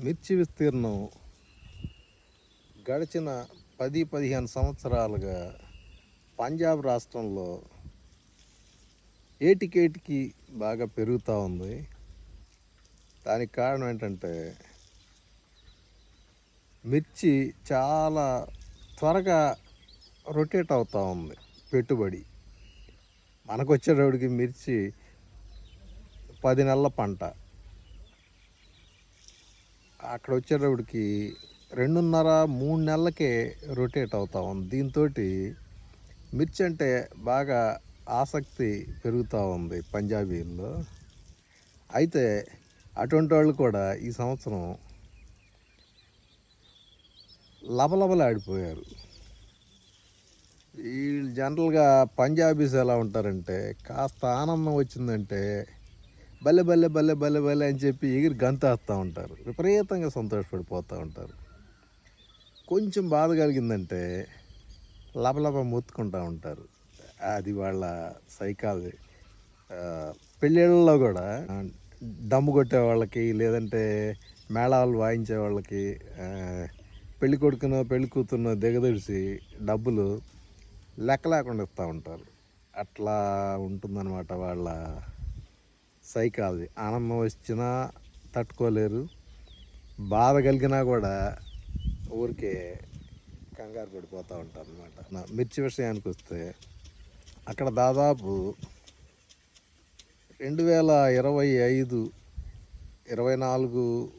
మిర్చి విస్తీర్ణం గడిచిన పది పదిహేను సంవత్సరాలుగా పంజాబ్ రాష్ట్రంలో ఏటికేటికి బాగా పెరుగుతూ ఉంది. దానికి కారణం ఏంటంటే మిర్చి చాలా త్వరగా రొటేట్ అవుతూ ఉంది. పెట్టుబడి. మనకు వచ్చేటప్పటికి మిర్చి పది నెలల పంట. అక్కడ వచ్చేటప్పటికి రెండున్నర మూడు నెలలకే రొటేట్ అవుతా ఉంది. దీంతో మిర్చి అంటే బాగా ఆసక్తి పెరుగుతూ ఉంది పంజాబీల్లో. అయితే అటువంటి వాళ్ళు కూడా ఈ సంవత్సరం లబలబలాడిపోయారు. వీళ్ళు జనరల్గా పంజాబీస్ ఎలా ఉంటారంటే కాస్త ఆనందం వచ్చిందంటే బల్లె భలే భలే భలే బల్లె అని చెప్పి ఎగిరి గంతేస్తూ ఉంటారు. విపరీతంగా సంతోషపడిపోతూ ఉంటారు. కొంచెం బాధ కలిగిందంటే లపలప మొత్తుకుంటూ ఉంటారు. అది వాళ్ళ సైకాలజీ. పెళ్ళిళ్ళలో కూడా డమ్ము కొట్టే వాళ్ళకి లేదంటే మేళాలు వాయించే వాళ్ళకి పెళ్ళి కొడుకునో పెళ్ళి కూతురునో దిగదడిసి డబ్బులు లెక్క లేకుండా ఇస్తూ ఉంటారు. అట్లా ఉంటుందన్నమాట వాళ్ళ సైకాలజీ. ఆనందం వచ్చినా తట్టుకోలేరు. బాధ కలిగినా కూడా ఊరికే కంగారు పడిపోతూ ఉంటారు అనమాట మిర్చి విషయానికి వస్తే అక్కడ దాదాపు రెండు వేల ఇరవై ఐదు ఇరవై నాలుగు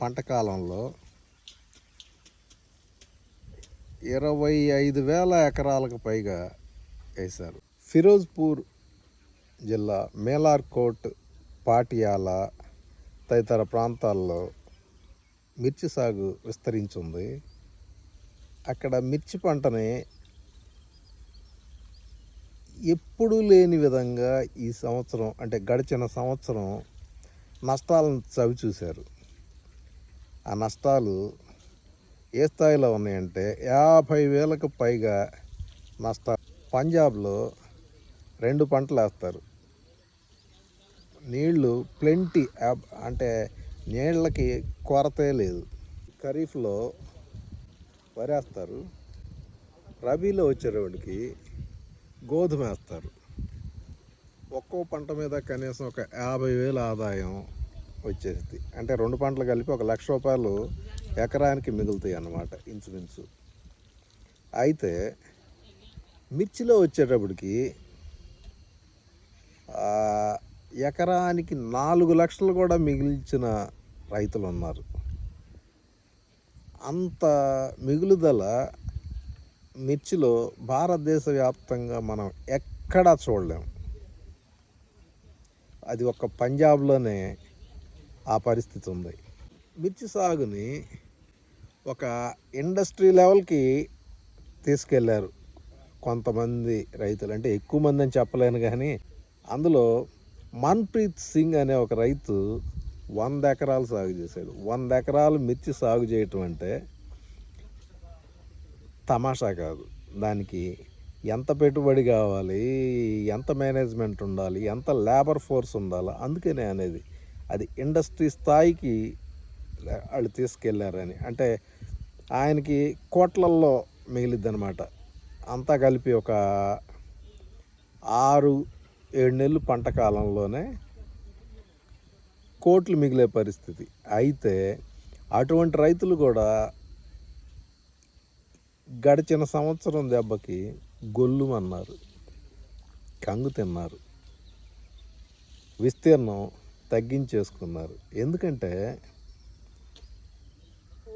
పంట కాలంలో ఇరవై ఐదు వేల ఎకరాలకు పైగా వేశారు. ఫిరోజ్పూర్ జిల్లా మేలార్కోట్ పాటియాల తదితర ప్రాంతాల్లో మిర్చి సాగు విస్తరించింది. అక్కడ మిర్చి పంటని ఎప్పుడూ లేని విధంగా ఈ సంవత్సరం అంటే గడిచిన సంవత్సరం నష్టాలను చవి చూశారు. ఆ నష్టాలు ఏ స్థాయిలో ఉన్నాయంటే యాభై వేలకు పైగా నష్ట పంజాబ్లో రెండు పంటలు వేస్తారు నీళ్ళు ప్లెంటీ అంటే నీళ్ళకి కొరతే లేదు. ఖరీఫ్లో వరేస్తారు. రబీలో వచ్చేటప్పటికి గోధుమ వేస్తారు. ఒక్కో పంట మీద కనీసం ఒక యాభై వేల ఆదాయం వచ్చేది. అంటే రెండు పంటలు కలిపి ఒక లక్ష రూపాయలు ఎకరానికి మిగులుతాయి అన్నమాట ఇంచుమించు అయితే మిర్చిలో వచ్చేటప్పటికి ఎకరానికి నాలుగు లక్షలు కూడా మిగిల్చిన రైతులు ఉన్నారు అంత మిగులుదల మిర్చిలో భారతదేశ వ్యాప్తంగా మనం ఎక్కడా చూడలేము అది ఒక పంజాబ్లోనే ఆ పరిస్థితి ఉంది. మిర్చి సాగుని ఒక ఇండస్ట్రీ లెవెల్కి తీసుకెళ్ళారు కొంతమంది రైతులు. అంటే ఎక్కువ మంది అని చెప్పలేను కానీ అందులో మన్ప్రీత్ సింగ్ అనే ఒక రైతు వంద ఎకరాలు సాగు చేశాడు. వంద ఎకరాలు మిర్చి సాగు చేయటం అంటే తమాషా కాదు. దానికి ఎంత పెట్టుబడి కావాలి ఎంత మేనేజ్మెంట్ ఉండాలి ఎంత లేబర్ ఫోర్స్ ఉండాలి అందుకనే అనేది అది ఇండస్ట్రీ స్థాయికి వాళ్ళు తీసుకెళ్ళారని అంటే ఆయనకి కోట్లల్లో మిగిలిద్దనమాట అంతా కలిపి ఒక ఆరు ఏడు నెలలు పంట కాలంలోనే కోట్లు మిగిలే పరిస్థితి. అయితే అటువంటి రైతులు కూడా గడిచిన సంవత్సరం దెబ్బకి గొల్లుమన్నారు. కంగు తిన్నారు. విస్తీర్ణం తగ్గించేసుకున్నారు. ఎందుకంటే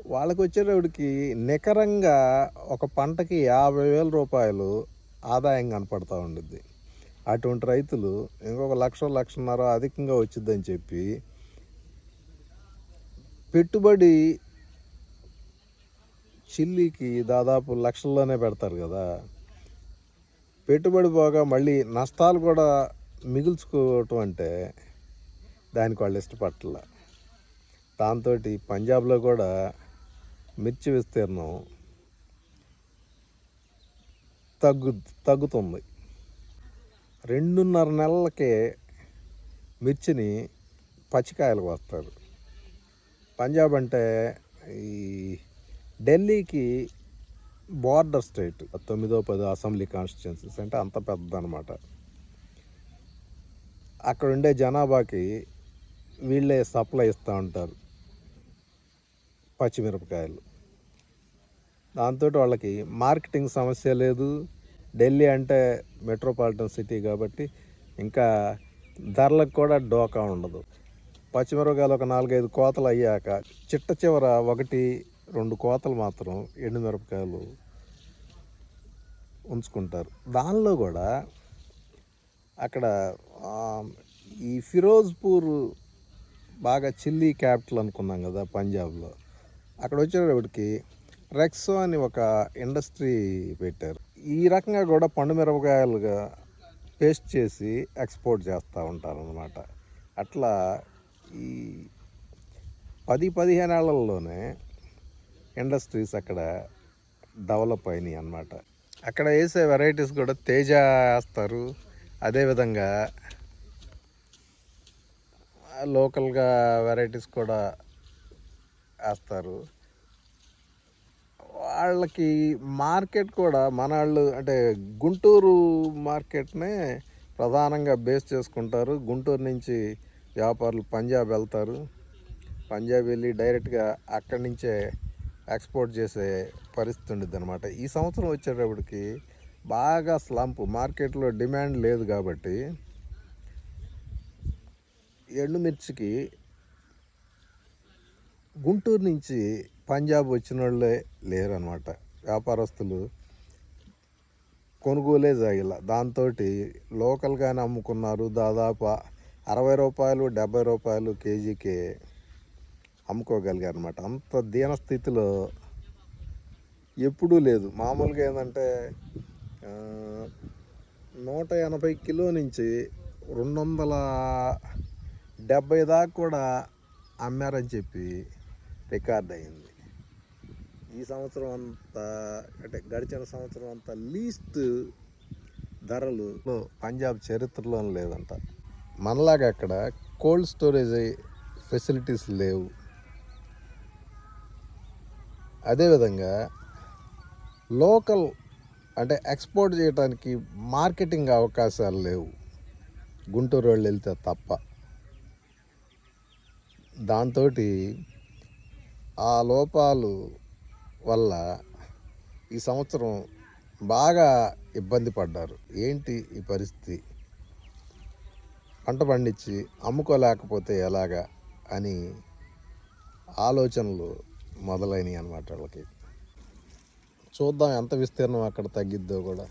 వాళ్ళకి వచ్చేటప్పటికి నికరంగా ఒక పంటకి యాభై వేల రూపాయలు ఆదాయం కనపడతా ఉండిద్ది. అటువంటి రైతులు ఇంకొక లక్ష లక్షన్నర అధికంగా వచ్చిందని చెప్పి పెట్టుబడి చిల్లీకి దాదాపు లక్షల్లోనే పెడతారు కదా. పెట్టుబడి పోగా మళ్ళీ నష్టాలు కూడా మిగుల్చుకోవటం అంటే దానికి వాళ్ళు ఇష్టపట్ల దాంతో పంజాబ్లో కూడా మిర్చి విస్తీర్ణం తగ్గు తగ్గుతుంది. రెండున్నర నెలలకే మిర్చిని పచ్చికాయలు కోస్తారు. పంజాబ్ అంటే ఈ ఢిల్లీకి బార్డర్ స్టేట్ తొమ్మిదో పదో అసెంబ్లీ కాన్స్టిట్యున్సీస్ అంటే అంత పెద్దదనమాట అక్కడ ఉండే జనాభాకి వీళ్ళే సప్లై ఇస్తూ ఉంటారు పచ్చిమిరపకాయలు. దాంతో వాళ్ళకి మార్కెటింగ్ సమస్య లేదు. ఢిల్లీ అంటే మెట్రోపాలిటన్ సిటీ కాబట్టి ఇంకా ధరలకు కూడా డోకా ఉండదు. పచ్చిమిరపకాయలు ఒక నాలుగైదు కోతలు అయ్యాక చిట్ట చివర ఒకటి రెండు కోతలు మాత్రం ఎండుమిరపకాయలు ఉంచుకుంటారు. దానిలో కూడా అక్కడ ఈ ఫిరోజ్పూర్ బాగా చిల్లీ క్యాపిటల్ అనుకున్నాం కదా పంజాబ్లో. అక్కడ వచ్చేటప్పటికి రెక్సో అని ఒక ఇండస్ట్రీ పెట్టారు. ఈ రకంగా కూడా పండు మిరపకాయలుగా పేస్ట్ చేసి ఎక్స్పోర్ట్ చేస్తూ ఉంటారు అన్నమాట అట్లా ఈ పది పదిహేను ఏళ్ళలోనే ఇండస్ట్రీస్ అక్కడ డెవలప్ అయినాయి అన్నమాట. అక్కడ వేసే వెరైటీస్ కూడా తేజ వేస్తారు. అదేవిధంగా లోకల్గా వెరైటీస్ కూడా వేస్తారు. వాళ్ళకి మార్కెట్ కూడా మన వాళ్ళు అంటే గుంటూరు మార్కెట్నే ప్రధానంగా బేస్ చేసుకుంటారు. గుంటూరు నుంచి వ్యాపారులు పంజాబ్ వెళ్తారు. పంజాబ్ వెళ్ళి డైరెక్ట్గా అక్కడి నుంచే ఎక్స్పోర్ట్ చేసే పరిస్థితి ఉండిద్ది అనమాట ఈ సంవత్సరం వచ్చేటప్పటికి బాగా స్లంప్ మార్కెట్లో డిమాండ్ లేదు కాబట్టి ఎండుమిర్చికి గుంటూరు నుంచి పంజాబ్ వచ్చిన వాళ్ళే లేరనమాట వ్యాపారస్తులు కొనుగోలే జాగిల దాంతో లోకల్గానే అమ్ముకున్నారు దాదాపు అరవై రూపాయలు డెబ్బై రూపాయలు కేజీకి అమ్ముకోగలిగారు అనమాట అంత దీన స్థితిలో ఎప్పుడూ లేదు. మామూలుగా ఏంటంటే నూట ఎనభై కిలో నుంచి రెండు వందల డెబ్బై దాకా కూడా అమ్మారని చెప్పి రికార్డ్ అయింది. ఈ సంవత్సరం అంతా అంటే గడిచిన సంవత్సరం అంతా లీస్ట్ ధరలు పంజాబ్ చరిత్రలో లేదంట. మనలాగా అక్కడ కోల్డ్ స్టోరేజ్ ఫెసిలిటీస్ లేవు. అదేవిధంగా లోకల్ అంటే ఎక్స్పోర్ట్ చేయడానికి మార్కెటింగ్ అవకాశాలు లేవు. గుంటూరు వాళ్ళు వెళ్తే తప్ప. దాంతో ఆ లోపాలు వల్ల ఈ సంవత్సరం బాగా ఇబ్బంది పడ్డారు. ఏంటి ఈ పరిస్థితి? పంట పండించి అమ్ముకోలేకపోతే ఎలాగా అని ఆలోచనలు మొదలైనవి అన్నమాట వాళ్ళకి. చూద్దాం ఎంత విస్తీర్ణం అక్కడ తగ్గిద్దో కూడా.